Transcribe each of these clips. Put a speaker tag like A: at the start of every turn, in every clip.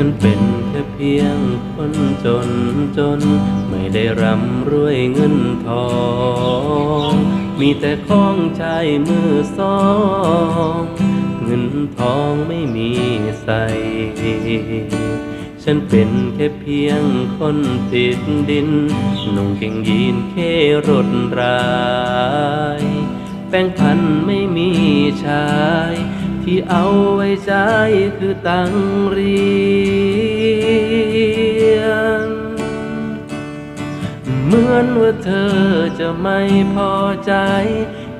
A: ฉันเป็นแค่เพียงคนจนจน ไม่ได้ร่ำรวยเงินทอง มีแต่ของใช้มือสอง เงินทองไม่มีใส่ฉันเป็นแค่เพียงคนติดดินนุ่งเกงยีนเครถราย แป้งพันไม่มีชาย ที่เอาไว้ใช้คือตังเรียน เหมือนว่าเธอจะไม่พอใจ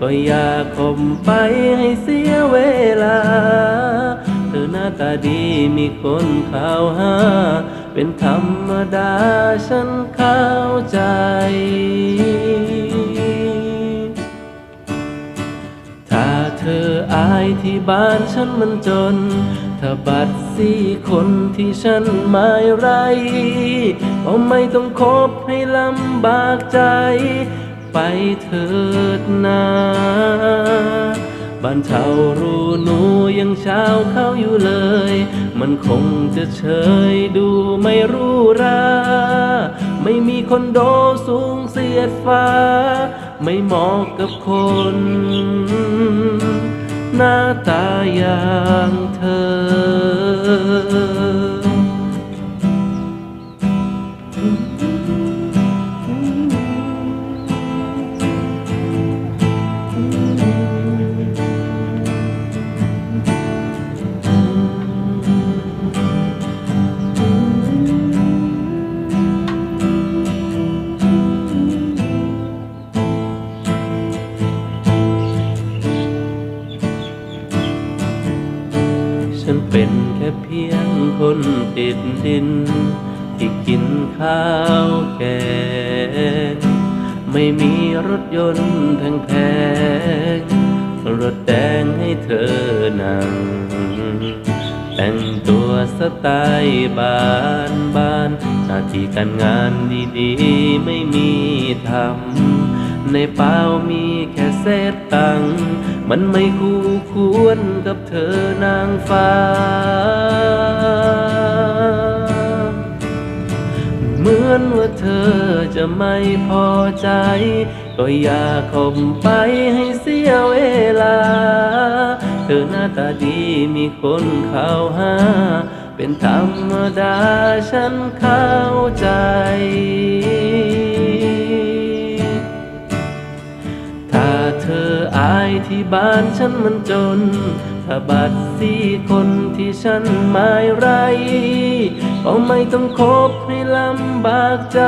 A: ก็อย่าข่มไปให้เสียเวลา เธอหน้าตาดีมีคนข่าวหา เป็นธรรมดาฉันเข้าใจ ที่บ้านฉันมันจน ถ้าบัตรสี่คนที่ฉันไม่ไรก็ไม่ต้องคบให้ลำบากใจ ไปเถิดนาบ้านเช่ารูหนูยังเช้าเข้าอยู่เลย มันคงจะเฉยดูไม่รู้รา ไม่มีคอนโดสูงเสียดฟ้า ไม่เหมาะกับคน หน้า ดดิน ที่กินข้าวแกงไม่มีรถยนต์แพงๆรถแดงให้เธอนั่ง แต่งตัวสไตล์บ้านบ้านหน้าที่การงานดีๆ ไม่มีทำในเป้ามีแค่เศษตัง มันไม่คู่ควรกับเธอนางฟ้า มือนว่าเธอจะไม่พอใจ ก็อย่าข่มไปให้เสียเวลา เธอหน้าตาดีมีคนเข้าหา เป็นธรรมดาฉันเข้าใจ ถ้าเธออายที่บ้านฉันมันจนถ้าบัตรสี่คนที่ฉันไม่ไร ก็ไม่ต้องคบให้ลำบากใจ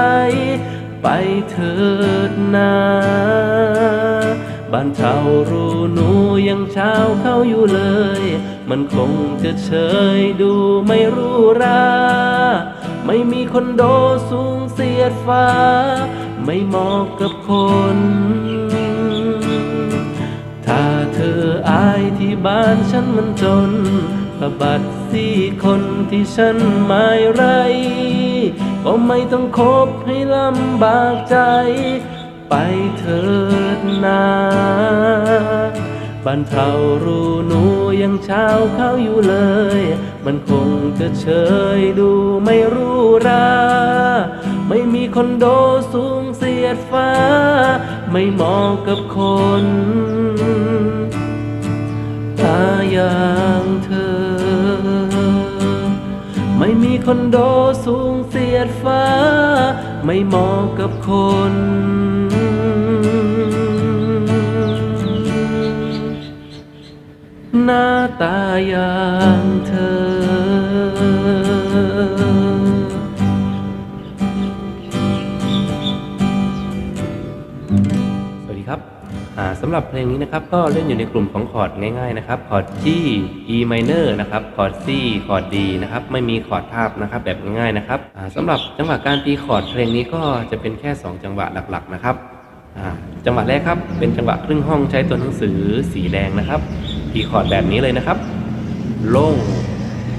A: ไปเถิดนาบ้านเช่ารูหนูยังเช้าเข้าอยู่เลย มันคงจะเฉยดูไม่รู้รา ไม่มีคอนโดสูงเสียดฟ้า ไม่เหมาะกับคน ถ้าเธออายที่บ้านฉันมันจน พระบัตสี่คนที่ฉันไม่ไร ก็ไม่ต้องคบให้ลำบากใจ ไปเถิดนาบ้านเทารูหนูยังเช้าเข้าอยู่เลย มันคงจะเฉยดูไม่รู้รา ไม่มีคอนโดสูงเสียดฟ้า ไม่เหมาะกับคนถ้ายา ไม่มีคอนโดสูงเสียดฟ้า ไม่เหมาะกับคน หน้าตาอย่างเธอำหรับเพลงนี้นะครับก็เล่นอยู่ในกลุ่มของคอร์ดง่ายๆนะครับคอร์ด G E minor นะครับคอร์ด C คอร์ด D นะครับไม่มีคอร์ดทาบนะครับแบบง่ายๆนะครับอ่าสำหรับจังหวะการตีคอร์ดเพลงนี้ก็จะเป็นแค่ 2 จังหวะหลักๆนะครับจังหวะแรกครับเป็นจังหวะครึ่งห้องใช้ตัวหนังสือสีแดงนะครับตีคอร์ดแบบนี้เลยนะครับ ลง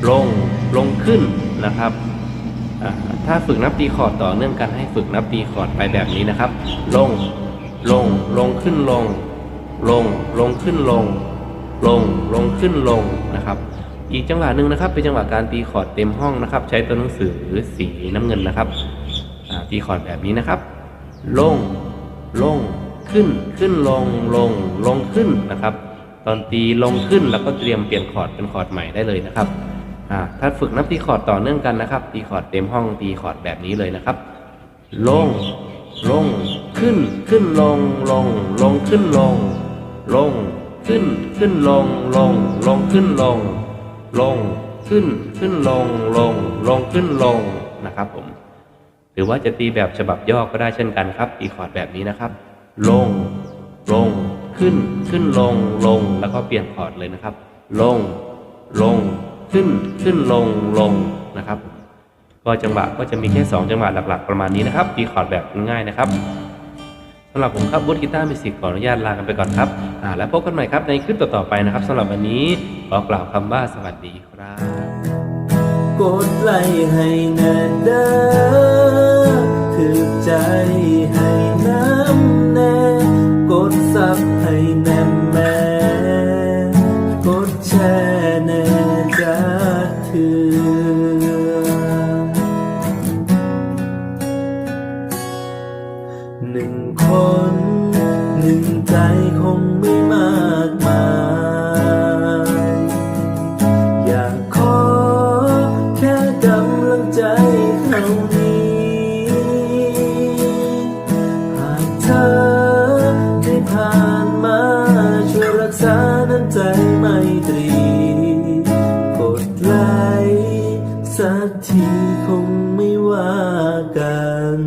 A: ลงลงขึ้นนะครับถ้าฝึกนับตีคอร์ดต่อเนื่องกันให้ฝึกนับตีคอร์ดไปแบบนี้นะครับ ลงลงลงขึ้นลง ลงลงขึ้นลง ลงลงขึ้นลงนะครับ อีกจังหวะหนึ่งนะครับ เป็นจังหวะการตีคอร์ดเต็มห้องนะครับ ใช้ตัวหนังสือสีน้ำเงินนะครับตีคอร์ดแบบนี้นะครับ ลงลงขึ้นขึ้นลงลงลงขึ้นนะครับ ตอนตีลงขึ้นแล้วก็เตรียมเปลี่ยนคอร์ดเป็นคอร์ดใหม่ได้เลยนะครับถ้าฝึกนับตีคอร์ดต่อเนื่องกันนะครับ ตีคอร์ดเต็มห้องตีคอร์ดแบบนี้เลยนะครับ ลงลงขึ้นขึ้นลงลงลงขึ้นลง ลง ขึ้น ขึ้นลง ลง ลงขึ้นลง ลง ขึ้น ขึ้นลง ลง ลงขึ้นลงนะครับผม หรือว่าจะตีแบบฉบับย่อก็ได้เช่นกันครับตีคอร์ดแบบนี้นะครับ ลง ลง ขึ้น ขึ้นลง ลง แล้วก็เปลี่ยนคอร์ดเลยนะครับ ลง ลง ขึ้น ขึ้นลง ลงนะครับ ก็จังหวะก็จะมีแค่ 2 จังหวะหลัก ๆ ประมาณนี้นะครับตีคอร์ดแบบง่ายนะครับ สำหรับผมครับบูธกีตาร์มิสิกขออนุญาตลากันไปก่อนครับอ่าแล้วพบกันใหม่ครับในคลิปต่อๆไปนะครับสำหรับวันนี้ขอกล่าวคำว่าสวัสดีครับ
B: กดไลค์ให้แน่เด้อถือใจให้ หนึ่งคน
A: หนึ่งใจคงไม่มา
B: กมาย อยากขอแค่
A: กำลังใจเท่า
B: นี้ หากเธอได้ผ่านมาช่วยรัก
A: ษาน้ำใจไม่ตรี กดไลค์สักทีคงไม่ว่ากั
B: น